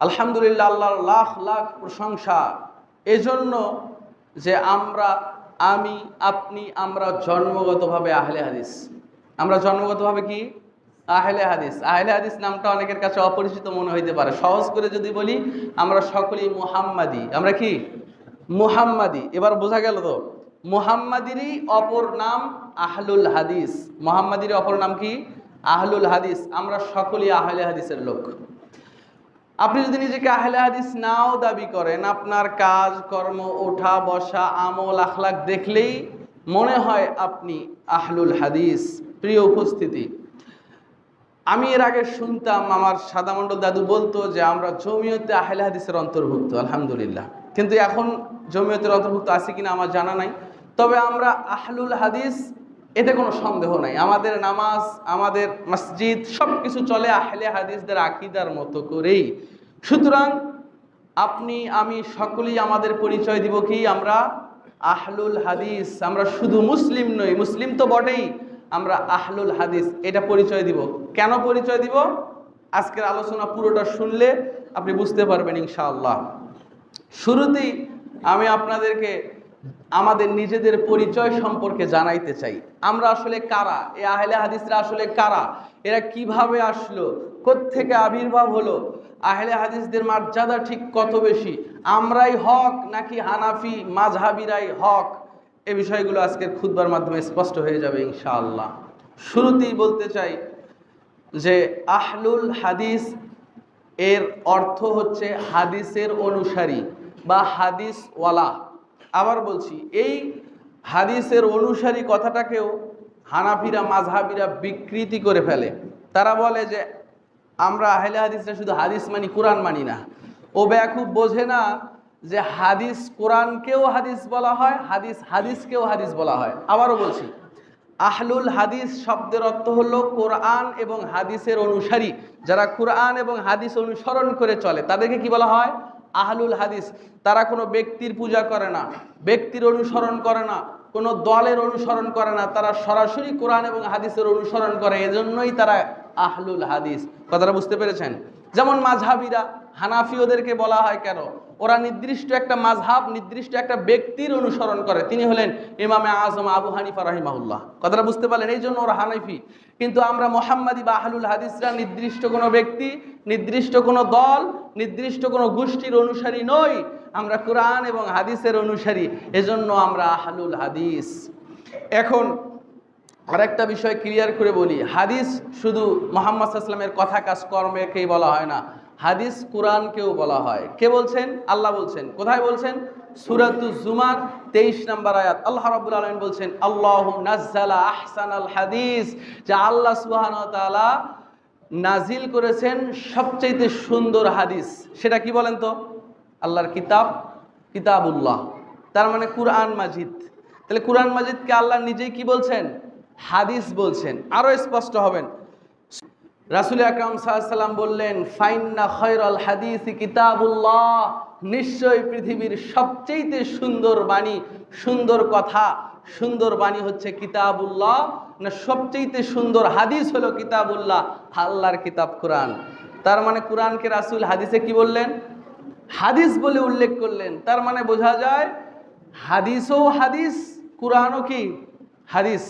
আলহামদুলিল্লাহ, আল্লাহর লাখ লাখ প্রশংসা। এজন্য যে আমরা, আমি, আপনি, আমরা জন্মগতভাবে আহলে হাদিস। আমরা জন্মগতভাবে কি? আহলে হাদিস। আহলে হাদিস নামটা অনেকের কাছে অপরিচিত মনে হইতে পারে। সহজ করে যদি বলি, আমরা সকলেই মুহাম্মাদি। আমরা কি? মুহাম্মাদি। এবার বোঝা গেল তো, মুহাম্মাদিরই অপর নাম আহলুল হাদিস। মুহাম্মাদির অপর নাম কি? আহলুল হাদিস। আমরা সকলেই আহলে হাদিসের লোক। আপনি যদি নিজেকে আহলে হাদিস নাও দাবি করেন, আপনার কাজ, কর্ম, ওঠা, বসা, আমল আখলাক দেখলেই মনে হয় আপনি আহলুল হাদিস, প্রিয় উপস্থিতি। আমি এর আগে শুনতাম, আমার সাদামণ্ডল দাদু বলতো যে, আমরা জমিয়তে আহলে হাদিসের অন্তর্ভুক্ত, আলহামদুলিল্লাহ। কিন্তু এখন জমিয়তের অন্তর্ভুক্ত আছে কিনা আমার জানা নাই। তবে আমরা আহলুল হাদিস এতে কোনো সন্দেহ নাই। আমাদের নামাজ, আমাদের মসজিদ সব কিছু চলে আহলে হাদিসদের আকিদার মতো করেই। সুতরাং আপনি, আমি সকলেই আমাদের পরিচয় দিব কি? আমরা আহলুল হাদিস, আমরা শুধু মুসলিম নই, মুসলিম তো বটেই, আমরা আহলুল হাদিস, এটা পরিচয় দিব। কেন পরিচয় দিব? আজকের আলোচনা পুরোটা শুনলে আপনি বুঝতে পারবেন ইনশাআল্লাহ। শুরুতেই আমি আপনাদেরকে আমাদের নিজেদের পরিচয় সম্পর্কে জানাইতে চাই। আমরা আসলে কারা? এ আহলে হাদিসরা আসলে কারা? এরা কীভাবে আসলো? থেকে আবির্ভাব হলো? আহলে হাদিসদের মর্যাদা ঠিক কত বেশি? আমরাই হক নাকি হানাফি মাঝহাবিরাই হক? এ বিষয়গুলো আজকের খুদবার মাধ্যমে স্পষ্ট হয়ে যাবে ইনশাআল্লাহ। শুরুতেই বলতে চাই যে আহলুল হাদিস এর অর্থ হচ্ছে হাদিসের অনুসারী বা হাদিসওয়ালা। আবার বলছি, এই হাদিসের অনুসারী কথাটাকেও হানাফিরা, মাঝহাবিরা বিকৃতি করে ফেলে। তারা বলে যে, আমরা আহলে হাদিসরা শুধু হাদিস মানি, কোরআন মানি না। ও খুব বোঝে না যে হাদিস কোরআনকেও হাদিস বলা হয়, হাদিস হাদিসকেও হাদিস বলা হয়। আবারও বলছি, আহলুল হাদিস শব্দের অর্থ হলো কোরআন এবং হাদিসের অনুসারী। যারা কোরআন এবং হাদিস অনুসরণ করে চলে, তাদেরকে কি বলা হয়? আহলুল হাদিস, তারা কোনো ব্যক্তির পূজা করে না, ব্যক্তির অনুসরণ করে না, কোনো দলের অনুসরণ করে না, তারা সরাসরি কোরআন এবং হাদিসের অনুসরণ করে, এজন্যই তারা আহলুল হাদিস। কথাটা বুঝতে পেরেছেন? যেমন মাঝহাবিরা হানাফি ওদেরকে বলা হয় কেন? ওরা নির্দিষ্ট একটা মাঝহাব নির্দিষ্ট একটা ব্যক্তির অনুসরণ করে। তিনি হলেন ইমামে আজম আবু হানিফা রাহিমাহুল্লাহ। কথাটা বুঝতে পারলেন? এই জন্য ওরা হানাফি। কিন্তু আমরা মোহাম্মদী বা আহলুল হাদিসরা নির্দিষ্ট কোনো ব্যক্তি, নির্দিষ্ট কোনো দল, নির্দিষ্ট কোনো গোষ্ঠীর অনুসারী নই। আমরা কোরআন এবং হাদিসের অনুসারী। এজন্য আমরা আহলুল হাদিস। এখন আরেকটা বিষয় ক্লিয়ার করে বলি। হাদিস শুধু মোহাম্মদ আসলামের কথা কাজ কর্মেকেই বলা হয় না। হাদিস কোরআনকেও বলা হয়। কে বলছেন? আল্লাহ বলছেন। কোথায় বলছেন? সুরাতু জুমার তেইশ নম্বর আয়াত। আল্লাহ রাবুল আলমিন বলছেন, আল্লাহ নাজ্জালা আহসান আল হাদিস যে আল্লাহ সুবাহান তালা নাজিল করেছেন সবচাইতে সুন্দর হাদিস। সেটা কি বলেন তো? আল্লাহর কিতাব, কিতাবুল্লাহ। তার মানে কুরআন মাজিদ। তাহলে কুরআন মাজিদকে আল্লাহ নিজেই কি বলছেন? হাদিস বলছেন। আরও স্পষ্ট হবেন। রাসুল আকরাম সাল্লাম বললেন, ফাইন্না খয়রল হাদিস কিতাবুল্লাহ। নিশ্চয় পৃথিবীর সবচেয়ে সুন্দর বাণী, সুন্দর কথা। সুন্দর বাণী হচ্ছে কিতাবুল্লাহ। না সবচেয়ে সুন্দর হাদিস হলো কিতাবুল্লাহ, আল্লাহর কিতাব কোরআন। তার মানে কোরআনকে রাসুল হাদিসে কি বললেন? হাদিস বলে উল্লেখ করলেন। তার মানে বোঝা যায়, হাদিসও হাদিস, কোরআনও কি? হাদিস।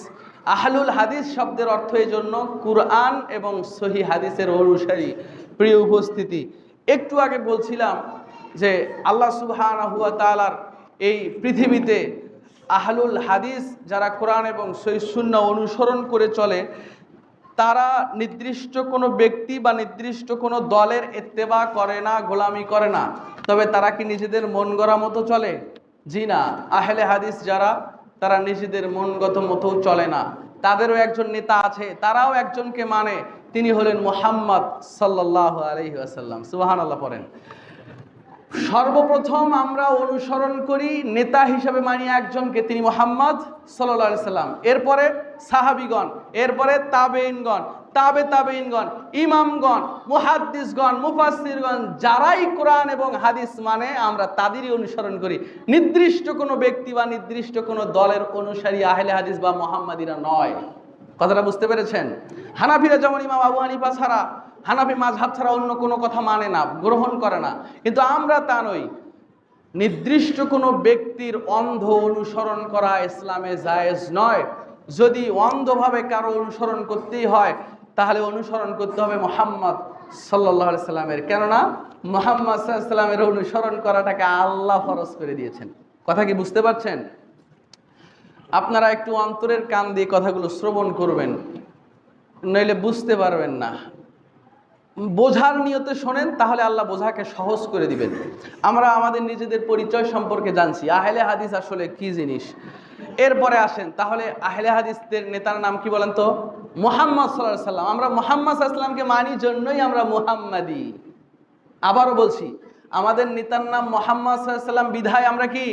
আহলুল হাদিস শব্দের অর্থ এই জন্য কুরআন এবং সহি হাদিসের অনুসারী। প্রিয় উপস্থিতি, একটু আগে বলছিলাম যে আল্লাহ সুবহান এই পৃথিবীতে আহলুল হাদিস যারা কোরআন এবং সহি শূন্য অনুসরণ করে চলে, তারা নির্দিষ্ট কোনো ব্যক্তি বা নির্দিষ্ট কোনো দলের এত্তেবা করে না, গোলামি করে না। তবে তারা কি নিজেদের মন গড়া মতো চলে? জি না। আহলে হাদিস যারা তারা নিজেদের মনগত মতো চলে না। তাদেরও একজন নেতা আছে, তারাও একজনকে মানে তিনি হলেন মোহাম্মদ সাল্লাহ আলহি আসাল্লাম সুবাহান আল্লাহ পড়েন। সর্বপ্রথম আমরা অনুসরণ করি নেতা হিসাবে মানি একজনকে, তিনি মোহাম্মদ সাল্লা সাল্লাম। এরপরে সাহাবিগণ, এরপরে তাবেইনগণ তাবে তাবেইনগণ ইমামগণ, মুহাদ্দিসগণ মুফাসিরগণ যারাই কোরআন এবং হাদিস মানে আমরা তাদেরই অনুসরণ করি। নির্দিষ্ট কোনো ব্যক্তি বা নির্দিষ্ট কোনো দলের অনুসারী, আহলে হাদিস বা মোহাম্মদিরা নয়। কথাটা বুঝতে পেরেছেন? হানাফিরা যেমন ইমাম আবু হানিফা ছাড়া হানাফি মাঝহাব ছাড়া অন্য কোনো কথা মানে না, গ্রহণ করে না। কিন্তু আমরা তা নই। নির্দিষ্ট কোনো ব্যক্তির অন্ধ অনুসরণ করা ইসলামে জায়েজ নয়। যদি অন্ধভাবে কারও অনুসরণ করতেই হয়, তাহলে অনুসরণ করতে হবে মোহাম্মদ সাল্লাহ সাল্লামের। কেননা, মোহাম্মদ সাল্লামের অনুসরণ করাটাকে আল্লাহ ফরজ করে দিয়েছেন। কথা কি বুঝতে পারছেন? আপনারা একটু অন্তরের কান দিয়ে কথাগুলো শ্রবণ করবেন, নইলে বুঝতে পারবেন না। বোঝার নিয়তে শোনেন, তাহলে আল্লাহ বোঝাকে সহজ করে দিবেন। আমরা আমাদের নিজেদের পরিচয় সম্পর্কে জানছি। আহেলে হাদিস আসলে কি জিনিস? এরপরে আসেন, তাহলে আহলে হাদিসদের নেতার নাম কি বলেন তো? মোহাম্মদ সাল্লাহ সাল্লাম। আমরা মোহাম্মদ সাল্লামকে মানি জন্যই আমরা মোহাম্মদী। আবারও বলছি, আমাদের নেতার নাম মোহাম্মদ সাল্লাম বিধায় আমরা কি?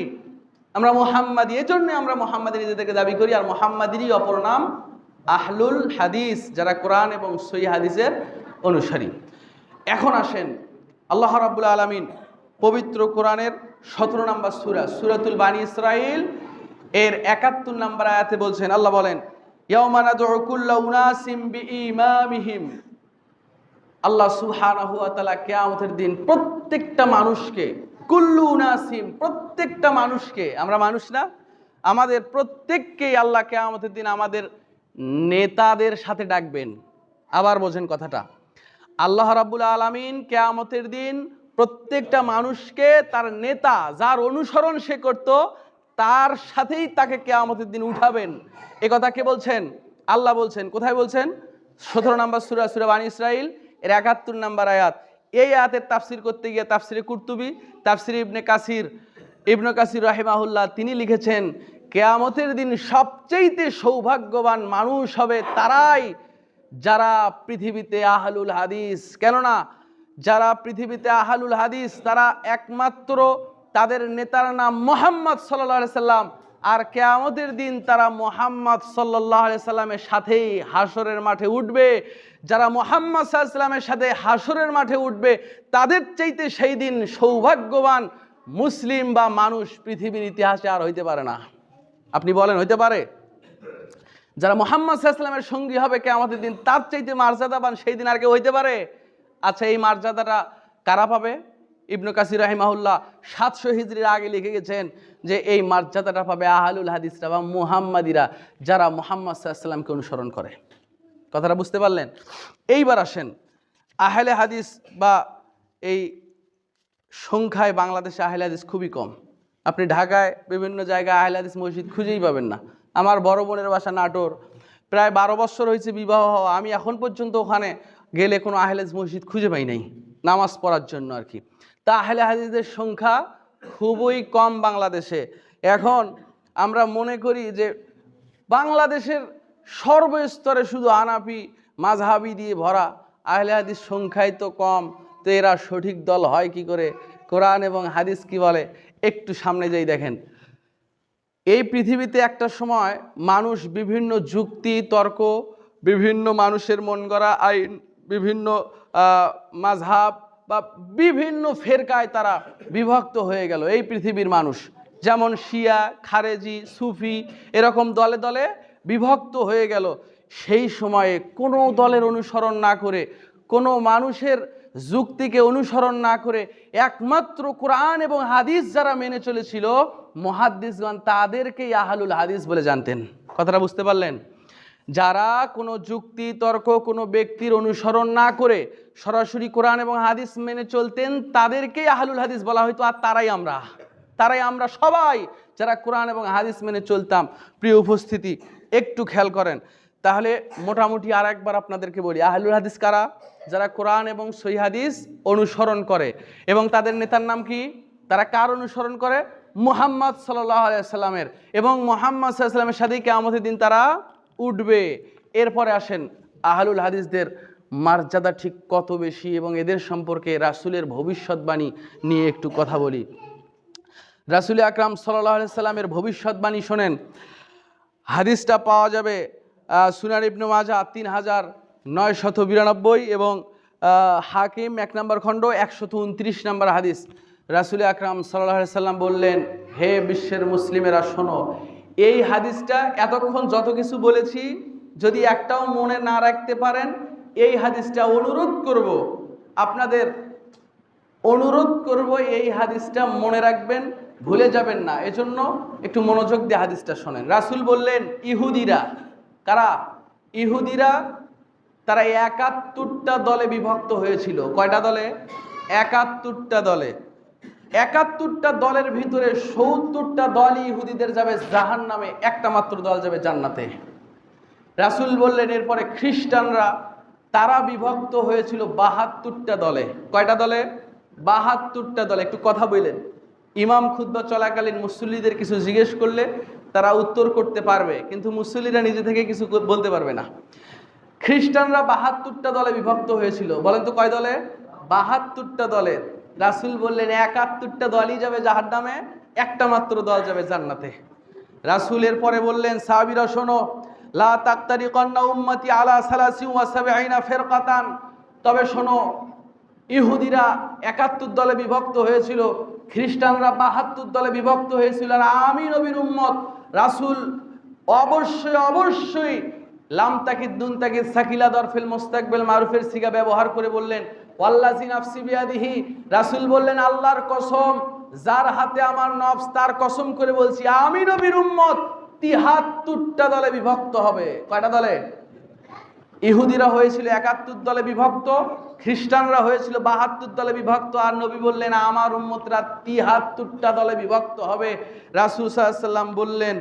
আমরা মোহাম্মদী। এই জন্য আমরা মোহাম্মদী নিজেদেরকে দাবি করি, আর মোহাম্মদেরই অপর নাম আহলুল হাদিস যারা কোরআন এবং সই হাদিসের অনুসারী। এখন আসেন আল্লাহ রাবুল আলমিন পবিত্র কোরআনের সতেরো নম্বর সুরা, সুরাতুল বানী ইসরাইল এর একাত্তর নম্বর আয়াতে বলছেন, আল্লাহ বলেন আল্লাহ তাআলা কিয়ামতের দিন প্রত্যেকটা মানুষকে, কুল্লু উনাসিম, প্রত্যেকটা মানুষকে, আমরা মানুষ না, আমাদের প্রত্যেককেই আল্লাহ কেয়ামতের দিন আমাদের নেতাদের সাথে ডাকবেন। আবার বোঝেন কথাটা। আল্লাহ রাব্বুল আলামিন কেয়ামতের দিন প্রত্যেকটা মানুষকে তার নেতা, যার অনুসরণ সে করত, তার সাথেই তাকে কেয়ামতের দিন উঠাবেন। এ কথা কে বলছেন? আল্লাহ বলছেন। কোথায় বলছেন? সতেরো নম্বর সুরা সুরা বানী ইসরাইল এর একাত্তর নম্বর আয়াত। এই আয়াতের তাফসির করতে গিয়ে তাফসিরে কুর্তুবি, তাফসির ইবনে কাসির ইবনে কাসির রাহিমাহুল্লাহ তিনি লিখেছেন কেয়ামতের দিন সবচেয়েতে সৌভাগ্যবান মানুষ হবে তারাই যারা পৃথিবীতে আহলুল হাদিস। কেননা যারা পৃথিবীতে আহলুল হাদিস, তারা একমাত্র তাদের নেতার নাম মোহাম্মদ সাল্লাহ সাল্লাম। আর কেয়ামতের দিন তারা মোহাম্মদ সাল্লাহ সাল্লামের সাথেই হাসরের মাঠে উঠবে। যারা মোহাম্মদ সাল্লামের সাথে হাসরের মাঠে উঠবে, তাদের চাইতে সেই দিন সৌভাগ্যবান মুসলিম বা মানুষ পৃথিবীর ইতিহাসে আর হইতে পারে না। আপনি বলেন, হইতে পারে। যারা মোহাম্মদ সাল্লামের সঙ্গী হবে কে আমাদের দিন তার চাইতে মর্যাদাবান সেই দিন আর কেউ হইতে পারে? আচ্ছা এই মর্যাদাটা কারা পাবে? ইবনু কাসির রাহিমাহুল্লাহ সাতশো হিজড়ির আগে লিখে গেছেন যে, এই মর্যাদাটা পাবে আহলুল হাদিসরা বা মুহাম্মাদিরা যারা মোহাম্মদ সাল্লামকে অনুসরণ করে। কথাটা বুঝতে পারলেন? এইবার আসেন, আহলে হাদিস বা এই সংখ্যায় বাংলাদেশে আহলে হাদিস খুবই কম। আপনি ঢাকায় বিভিন্ন জায়গায় আহলে হাদিস মসজিদ খুঁজেই পাবেন না। আমার বড় বোনের বাসা নাটোর। প্রায় বারো বছর হয়েছে বিবাহ হওয়া। আমি এখন পর্যন্ত ওখানে গেলে কোনো আহলে হাদিস মসজিদ খুঁজে পাই নাই, নামাজ পড়ার জন্য আর কি। তা আহলে হাদিসদের সংখ্যা খুবই কম বাংলাদেশে। এখন আমরা মনে করি যে বাংলাদেশের সর্বস্তরে শুধু আনাপি মাঝহাবি দিয়ে ভরা আহলে হাদিস সংখ্যাই তো কম। তো এরা সঠিক দল হয় কি করে? কোরআন এবং হাদিস কি বলে? একটু সামনে যাই দেখেন। এই পৃথিবীতে একটা সময় মানুষ বিভিন্ন যুক্তি, তর্ক, বিভিন্ন মানুষের মন গড়া আইন, বিভিন্ন মাঝহাব বা বিভিন্ন ফেরকায় তারা বিভক্ত হয়ে গেল এই পৃথিবীর মানুষ। যেমন শিয়া, খারেজি, সুফি এরকম দলে দলে বিভক্ত হয়ে গেল। সেই সময়ে কোনো দলের অনুসরণ না করে কোনো মানুষের যুক্তিকে অনুসরণ না করে একমাত্র কোরআন এবং হাদিস যারা মেনে চলেছিল, মহাদ্দিসগণ তাদেরকেই আহালুল হাদিস বলে জানতেন। কথাটা বুঝতে পারলেন? যারা কোনো যুক্তি, তর্ক, কোনো ব্যক্তির অনুসরণ না করে সরাসরি কোরআন এবং হাদিস মেনে চলতেন, তাদেরকেই আহলুল হাদিস বলা হয়তো আর তারাই আমরা। তারাই আমরা সবাই যারা কোরআন এবং হাদিস মেনে চলতাম। প্রিয় উপস্থিতি, একটু খেয়াল করেন। তাহলে মোটামুটি আর একবার আপনাদেরকে বলি, আহলুল হাদিস কারা? যারা কোরআন এবং সৈহাদিস অনুসরণ করে এবং তাদের নেতার নাম কি? তারা কার অনুসরণ করে? মুহাম্মদ সাল্লামের এবং মোহাম্মদ সাল্লামের সাথেই কেমতের দিন তারা উঠবে। এরপরে আসেন আহলুল হাদিসদের মর্যাদা ঠিক কত বেশি এবং এদের সম্পর্কে রাসুলের ভবিষ্যৎবাণী নিয়ে একটু কথা বলি। রাসুল আকরাম সাল্লাহ সাল্লামের ভবিষ্যৎবাণী শোনেন। হাদিসটা পাওয়া যাবে সুনার ইবনু মাজা তিন হাজার নয় শত বিরানব্বই এবং হাকিম এক নম্বর খণ্ড একশত উনত্রিশ নম্বর হাদিস। রাসুল আকরাম সাল্লাহ সাল্লাম বললেন, হে বিশ্বের মুসলিমেরা, শোনো, এই হাদিসটা এতক্ষণ যত কিছু বলেছি, যদি একটাও মনে না রাখতে পারেন, এই হাদিসটা অনুরোধ করব, আপনাদের অনুরোধ করব, এই হাদিসটা মনে রাখবেন, ভুলে যাবেন না। এজন্য একটু মনোযোগ দিয়ে হাদিসটা শোনেন। রাসুল বললেন, ইহুদিরা, কারা? ইহুদিরা তারা একাত্তরটা দলে বিভক্ত হয়েছিল। কয়টা দলে? একাত্তরটা দলে। একাত্তরটা দলের ভিতরে সত্তরটা দলই ইহুদিদের যাবে জাহান নামে একটা মাত্র দল যাবে জান্নাতে। রাসূল বললেন, এরপরে খ্রিস্টানরা, তারা বিভক্ত হয়েছিল বাহাত্তরটা দলে। কয়টা দলে? বাহাত্তরটা দলে। একটু কথা বললেন। ইমাম খুদ্া চলাকালীন মুসল্লিদের কিছু জিজ্ঞেস করলে তারা উত্তর করতে পারবে, কিন্তু মুসল্লিরা নিজে থেকে কিছু বলতে পারবে না। খ্রিস্টানরা বাহাত্তরটা দলে বিভক্ত হয়েছিল। বলেন তো কয় দলে? বাহাত্তরটা দলে। রাসূল বললেন, একাত্তরটা দলই যাবে জাহার নামে একটা মাত্র দল যাবে জান্নাতে। রাসূলের পরে বললেন, সাহাবীরা, শোনো, লা কন্যা উম্মতি আলা সালাসি ওয়া সাবঈনা ফিরকাতান। তবে শোনো, ইহুদিরা একাত্তর দলে বিভক্ত হয়েছিল, খ্রিস্টানরা বাহাত্তর দলে বিভক্ত হয়েছিল, আর আমি নবীর উম্মত। রাসূল অবশ্যই অবশ্যই লাম তাকিদ দুন তাকিদ সাকিলা দরফিল মোস্তাকবেল মারুফের সিগা ব্যবহার করে বললেন ওয়াল্লাজি নাফসি বিয়াদিহি। রাসূল বললেন, আল্লাহর কসম, যার হাতে আমার নফস, তার কসম করে বলছি, আমি নবীর উম্মত। তিহাত্তরটা দলে বিভক্ত হবে। কয়টা দলে? ইহুদিরা হয়েছিল একাত্তর দলে বিভক্ত, খ্রিস্টানরা হয়েছিল বাহাত্তর দলে বিভক্ত, আর নবী বললেন, আমার উম্মতরা তিহাত্তরটা দলে বিভক্ত হবে। রাসুল সাল্লাম বললেন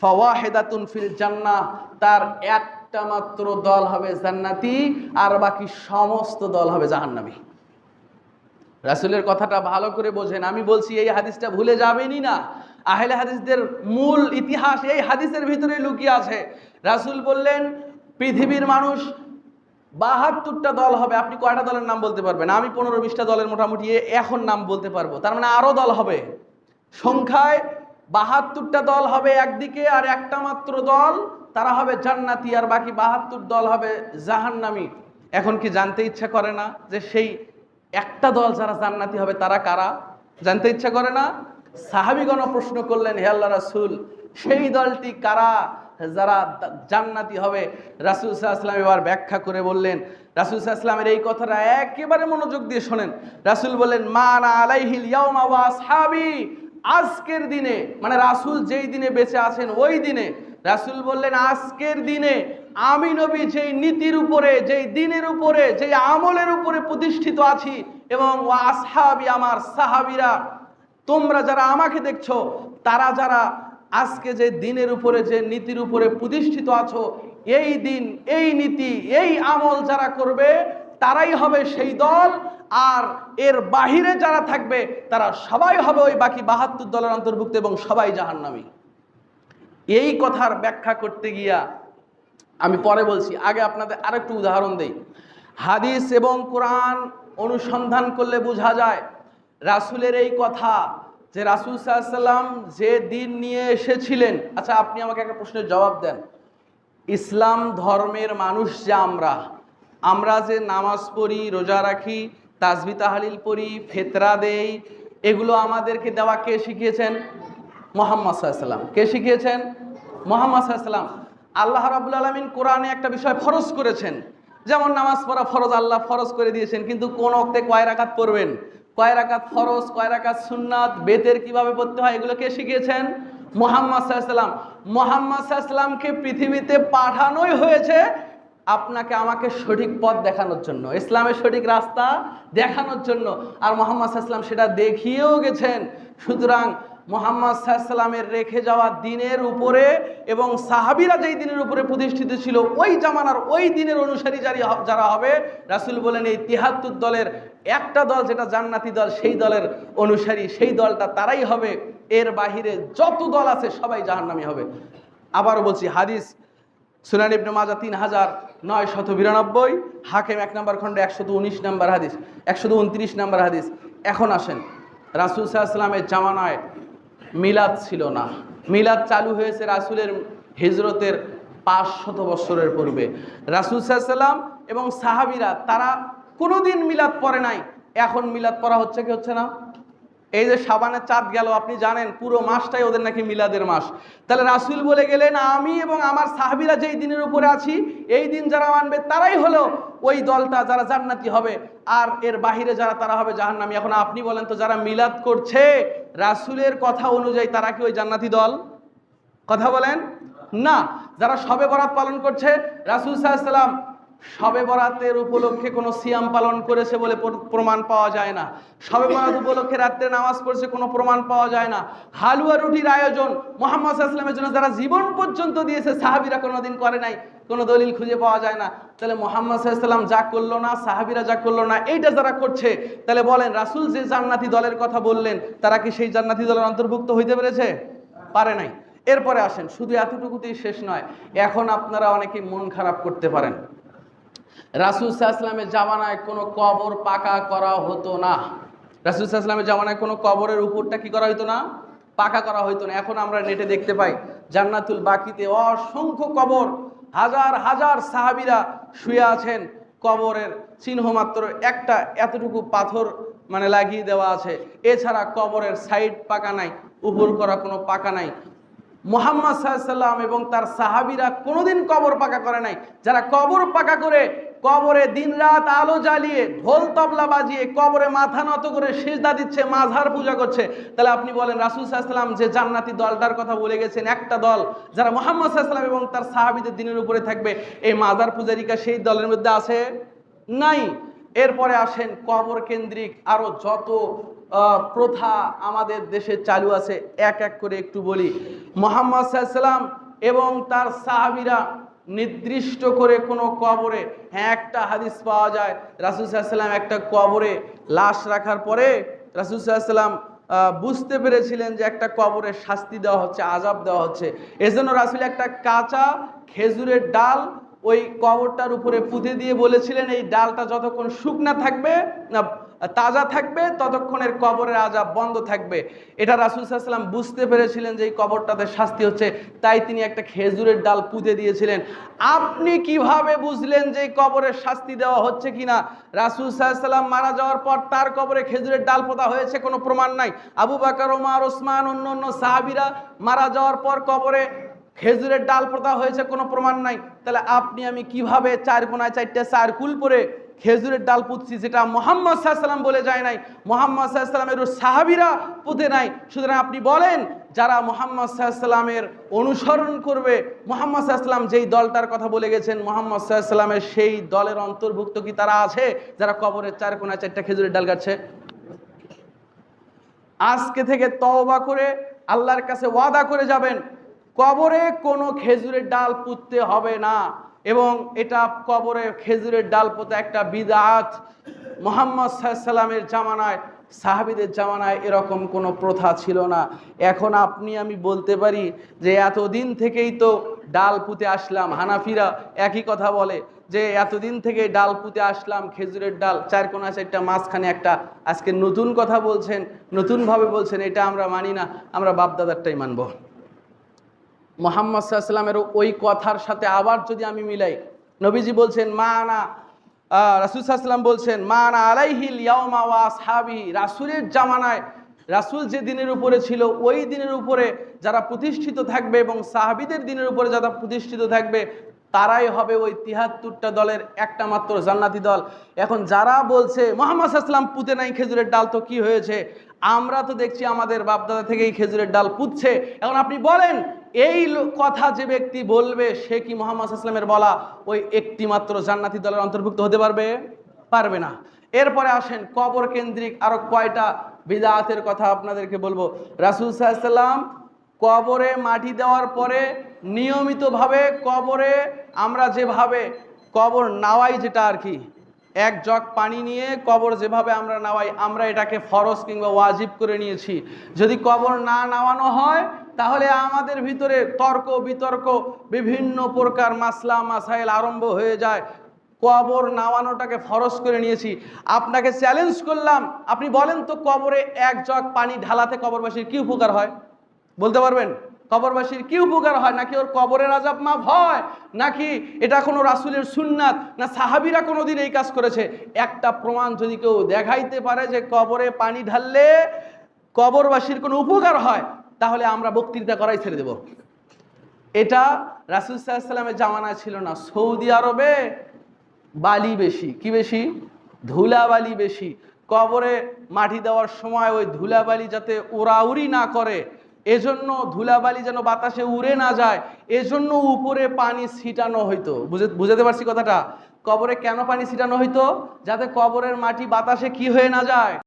ফাওয়াহেদাতুন ফিল জান্নাহ, তার একটা মাত্র দল হবে জান্নাতি, আর বাকি সমস্ত দল হবে জাহান্নামী। রাসুলের কথাটা ভালো করে বোঝেন, আমি বলছি এই হাদিসটা ভুলে যাবেনই না। আহলে হাদিসদের মূল ইতিহাস এই হাদিসের ভিতরে লুকিয়ে আছে। রাসুল বললেন, পৃথিবীর মানুষ বাহাত্তরটা দল হবে, আপনি কয়টা দলের নাম বলতে পারবেন? আমি পনেরো বিশটা দলের মোটামুটি এখন নাম বলতে পারব। তার মানে আরও দল হবে। সংখ্যায় বাহাত্তরটা দল হবে একদিকে আর একটা মাত্র দল, তারা হবে জান্নাতি আর বাকি বাহাত্তর দল হবে জাহান্নামি। এখন কি জানতে ইচ্ছা করে না যে সেই একটা দল যারা জান্নাতি হবে তারা কারা? জানতে ইচ্ছা করে না? সাহাবিগণ প্রশ্ন করলেন, হে আল্লাহ রাসূল, সেই দলটি কারা যারা জান্নাতি হবে? রাসূল আলাইহি এবার ব্যাখ্যা করে বললেন, রাসূল আলাইহি এই কথাটা একেবারে মনোযোগ দিয়ে শোনেন। রাসূল বললেন মানা আলাইহিল ইয়াউমা ওয়া আসহাবি। আজকের দিনে মানে রাসূল যেই দিনে বেঁচে আছেন, ওই দিনে রাসূল বললেন, আজকের দিনে আমি নবী যেই নীতির উপরে, যেই দিনের উপরে, যেই আমলের উপরে প্রতিষ্ঠিত আছি এবং ওয়া আসহাবি, আমার সাহাবিরা, তোমরা যারা আমাকে দেখছ, তারা যারা আজকে যে দিনের উপরে, যে নীতির উপরে প্রতিষ্ঠিত আছো, এই দিন, এই নীতি, এই আমল যারা করবে তারাই হবে সেই দল, আর এর বাহিরে যারা থাকবে, তারা সবাই হবে ওই বাকি বাহাত্তর দলের অন্তর্ভুক্ত এবং সবাই জাহান্নামী। এই কথার ব্যাখ্যা করতে গিয়া আমি পরে বলছি। আগে আপনাদের আরেকটু উদাহরণ দেই। হাদিস এবং কোরআন অনুসন্ধান করলে বোঝা যায়, রাসূলের এই কথা যে রাসূল সাল্লাম যে দিন নিয়ে এসেছিলেন। আচ্ছা আপনি আমাকে একটা প্রশ্নের জবাব দেন। ইসলাম ধর্মের মানুষ যে আমরা আমরা যে নামাজ পড়ি, রোজা রাখি, তাজবি তাহালিল পড়ি, ফেতরা দেই, এগুলো আমাদেরকে দেওয়া কে শিখিয়েছেন? মোহাম্মদ সাল্লাম কে শিখিয়েছেন? মোহাম্মদ সাল্লাম আল্লাহ রাবুল আলমিন কোরআনে একটা বিষয় ফরজ করেছেন। যেমন নামাজ পড়া ফরজ, আল্লাহ ফরজ করে দিয়েছেন, কিন্তু কোন অক্তে কয় রাকাত পড়বেন? কয় রাকাত ফরজ, কয় রাকাত সুন্নাত, বেতের কীভাবে পড়তে হয়, এগুলো কে শিখিয়েছেন? মোহাম্মদ সাল্লাম মোহাম্মদ সাল্লামকে পৃথিবীতে পাঠানোই হয়েছে আপনাকে আমাকে সঠিক পথ দেখানোর জন্য, ইসলামের সঠিক রাস্তা দেখানোর জন্য। আর মোহাম্মদ সাল্লাম সেটা দেখিয়েও গেছেন। সুতরাং মোহাম্মদ সাল্লামের রেখে যাওয়া দিনের উপরে এবং সাহাবিরা যেই দিনের উপরে প্রতিষ্ঠিত ছিল, ওই জামানার ওই দিনের অনুসারী যারা যারা হবে, রাসূল বলেন এই তিহাত্তর দলের একটা দল যেটা জান্নাতি দল, সেই দলের অনুসারী, সেই দলটা তারাই হবে। এর বাহিরে যত দল আছে সবাই জাহান্নামী হবে। আবারও বলছি, হাদিস সুনান ইবনে মাজা তিন হাজার নয় শত বিরানব্বই, হাকেম এক নম্বর খণ্ডে একশত উনিশ নম্বর হাদিস, একশত উনত্রিশ নম্বর হাদিস। এখন আসেন, রাসুল সাল্লামের জামানায় মিলাদ ছিল না। মিলাদ চালু হয়েছে রাসুলের হিজরতের পাঁচ শত বৎসরের পূর্বে। রাসুল সাল্লাম এবং সাহাবিরা, তারা কোনোদিন মিলাদ পড়ে নাই। এখন মিলাদ পড়া হচ্ছে কি হচ্ছে না? এই যে সাবানের চাঁদ গেল, আপনি জানেন পুরো মাসটাই ওদের নাকি মিলাদের মাস। তাহলে রাসুল বলে গেলেন, আমি এবং আমার সাহাবিরা যেই দিনের উপরে আছি, এই দিন যারা মানবে তারাই হলো ওই দলটা যারা জান্নাতি হবে। আর এর বাহিরে যারা তারা হবে জাহান্নামী। এখন আপনি বলেন তো, যারা মিলাদ করছে, রাসুলের কথা অনুযায়ী তারা কি ওই জান্নাতি দল? কথা বলেন? না। যারা সবে বরাত পালন করছে, রাসুল সাল্লাম সবে বরাতের উপলক্ষে কোনো সিয়াম পালন করেছে বলে প্রমাণ পাওয়া যায় না। সবে বরাত উপলক্ষে রাত্রে নামাজ পড়ছে কোনো প্রমাণ পাওয়া যায় না। হালুয়া রুটির আয়োজন মোহাম্মদ সাল্লামের জন্য যারা জীবন পর্যন্ত দিয়েছে, সাহাবিরা কোনোদিন করে নাই, কোনো দলিল খুঁজে পাওয়া যায় না। তাহলে মোহাম্মদ সাল্লাম যা করল না, সাহাবিরা যা করল না, এইটা যারা করছে, তাহলে বলেন, রাসুল যে জান্নাতি দলের কথা বললেন, তারা কি সেই জান্নাতি দলের অন্তর্ভুক্ত হইতে পেরেছে? পারে নাই। এরপরে আসেন, শুধু এতটুকুতেই শেষ নয়, এখন আপনারা অনেকে মন খারাপ করতে পারেন। রাসুল সাহসলামের জামানায় কোনো কবর পাকা করা হতো না। রাসুল সাহসলামের জামানায় কোনো কবরের উপরটা কি করা হতো না? পাকা করা হতো না। এখন আমরা নেটে দেখতে পাই, জান্নাতুল বাকিতে অসংখ্য কবর, হাজার হাজার সাহাবিরা শুয়ে আছেন কবরের চিহ্ন মাত্র একটা এতটুকু পাথর মানে লাগিয়ে দেওয়া আছে। এছাড়া কবরের সাইড পাকা নাই, উপর করা কোনো পাকা নাই। মোহাম্মদ সাল্লাম এবং তার সাহাবিরা কোনোদিন কবর পাকা করে নাই। যারা কবর পাকা করে কবরে দিনরাত আলো জ্বালিয়ে, ঢোল তবলা বাজিয়ে, কবরে মাথা নত করে সেজদা দিচ্ছে মাঝার পূজা করছে। তাহলে আপনি বলেন, রাসুল সাল্লাম যে জান্নাতি দলটার কথা বলে গেছেন, একটা দল, যারা মোহাম্মদ সাল্লাম এবং তার সাহাবিদের দিনের উপরে থাকবে, এই মাজার পূজারিকা সেই দলের মধ্যে আছে? নাই। এরপরে আসেন কবর কেন্দ্রিক, আরও যত প্রথা আমাদের দেশে চালু আছে, এক এক করে একটু বলি। মোহাম্মদ সাল্লাম এবং তার সাহাবিরা নির্দিষ্ট করে কোনো কবরে হ্যাঁ একটা হাদিস পাওয়া যায় রাসুল সাল্লাম একটা কবরে লাশ রাখার পরে রাসুল সাল্লাম আহ, বুঝতে পেরেছিলেন যে একটা কবরে শাস্তি দেওয়া হচ্ছে আজাব দেওয়া হচ্ছে। এজন্য রাসুল একটা কাঁচা খেজুরের ডাল ওই কবরটার উপরে পুঁতে দিয়ে বলেছিলেন এই ডালটা যতক্ষণ শুকনা থাকবে না তাজা থাকবে, ততক্ষণের কবরের আজাব বন্ধ থাকবে। এটা রাসুল সাল্লাম বুঝতে পেরেছিলেন যে এই কবরটাতে শাস্তি হচ্ছে, তাই তিনি একটা খেজুরের ডাল পুঁতে দিয়েছিলেন। আপনি কীভাবে বুঝলেন যে কবরের শাস্তি দেওয়া হচ্ছে কিনা? রাসুল সাল্লাম মারা যাওয়ার পর তার কবরে খেজুরের ডাল পোতা হয়েছে, কোনো প্রমাণ নাই। আবু বাকার, ওমার, ওসমান, অন্য অন্য সাহাবিরা মারা যাওয়ার পর কবরে খেজুরের ডাল পোতা হয়েছে, কোনো প্রমাণ নাই। তাহলে আপনি আমি কীভাবে চার কোনায় চারটে সার্কুল পরে খেজুরের ডাল পুঁতছি, যেটা মোহাম্মদ সাল্লাম বলে যায় নাই। মোহাম্মদ সাল্লামের সাহাবিরা পুঁতে নাই। সুতরাং আপনি বলেন, যারা মোহাম্মদ সাল্লামের অনুসরণ করবে, মোহাম্মদ সাল্লাম যেই দলটার কথা বলে গেছেন, মোহাম্মদ সাল্লামের সেই দলের অন্তর্ভুক্ত কি তারা আছে? যারা কবরের চার কোনায় চারটা খেজুরের ডাল কাটছে আজকে থেকে তওবা করে আল্লাহর কাছে ওয়াদা করে যাবেন, কবরে কোনো খেজুরের ডাল পুঁততে হবে না। এবং এটা কবরে খেজুরের ডাল পোতা একটা বিদাত। মোহাম্মদ সাল্লামের জামানায়, সাহাবিদের জামানায় এরকম কোনো প্রথা ছিল না। এখন আপনি, আমি বলতে পারি যে এতদিন থেকেই তো ডাল পুঁতে আসলাম। হানাফিরা একই কথা বলে যে এতদিন থেকে ডাল পুঁতে আসলাম, খেজুরের ডাল, চার কোনা চারটা, মাঝখানে একটা। আজকে নতুন কথা বলছেন, নতুনভাবে বলছেন, এটা আমরা মানি না, আমরা বাপদাদারটাই মানবো। মোহাম্মদ সাল্লামের ওই কথার সাথে আবার যদি আমি মিলাই, নবীজি বলছেন মা আনা রাসুল সাল্লাম বলছেন মা আনা আলাইহিল ইয়াউমা ওয়া আসহাবি রাসুলের জামানায়, রাসুল যে দিনের উপরে ছিল, ওই দিনের উপরে যারা প্রতিষ্ঠিত থাকবে এবং সাহাবিদের দিনের উপরে যারা প্রতিষ্ঠিত থাকবে, তারাই হবে ওই তিহাত্তরটা দলের একটা মাত্র জান্নাতি দল। এখন যারা বলছে, মোহাম্মদ সাল্লাম পুঁতে নাই খেজুরের ডাল, তো কি হয়েছে? আমরা তো দেখছি আমাদের বাপদাদা থেকেই খেজুরের ডাল পুঁতছে। এখন আপনি বলেন এই কথা যে ব্যক্তি বলবে, সে কি মোহাম্মদ আসলামের বলা ওই একটি মাত্র জান্নাতি দলের অন্তর্ভুক্ত হতে পারবে? পারবে না। এরপরে আসেন কবর কেন্দ্রিক আরও কয়টা বিদাতের কথা আপনাদেরকে বলব। রাসুল সাল্লাম কবরে মাটি দেওয়ার পরে নিয়মিতভাবে কবরে আমরা যেভাবে কবর নাওয়াই যেটা আর কি, এক জগ পানি নিয়ে কবর যেভাবে আমরা নাওয়াই, আমরা এটাকে ফরজ কিংবা ওয়াজিব করে নিয়েছি। যদি কবর না নাওয়ানো হয় তাহলে আমাদের ভিতরে তর্ক, বিতর্ক, বিভিন্ন প্রকার মাসলা, মাসাইল আরম্ভ হয়ে যায়। কবর নামানোটাকে ফরজ করে নিয়েছি। আপনাকে চ্যালেঞ্জ করলাম। আপনি বলেন তো কবরে এক জগ পানি ঢালাতে কবরবাসীর কি উপকার হয়? বলতে পারবেন? কবরবাসীর কি উপকার হয়? নাকি ওর কবরের আজাব মাফ হয়? নাকি এটা কোনো রাসুলের সুন্নাত? না সাহাবিরা কোনো দিন এই কাজ করেছে? একটা প্রমাণ যদি কেউ দেখাইতে পারে যে কবরে পানি ঢাললে কবরবাসীর কোনো উপকার হয় তাহলে আমরা বক্তৃতা করাই ছেড়ে দেব। এটা রাসুল সাল্লামের জামানায় ছিল না। সৌদি আরবে বালি বেশি। কি বেশি? ধুলাবালি বেশি। কবরে মাটি দেওয়ার সময় ওই ধুলাবালি যাতে উড়াউড়ি না করে, এজন্য ধুলাবালি যেন বাতাসে উড়ে না যায়, এজন্য উপরে পানি ছিটানো হইতো। বুঝে, বুঝাতে পারছি কথাটা? কবরে কেন পানি ছিটানো হইতো? যাতে কবরের মাটি বাতাসে কি হয়ে না যায়?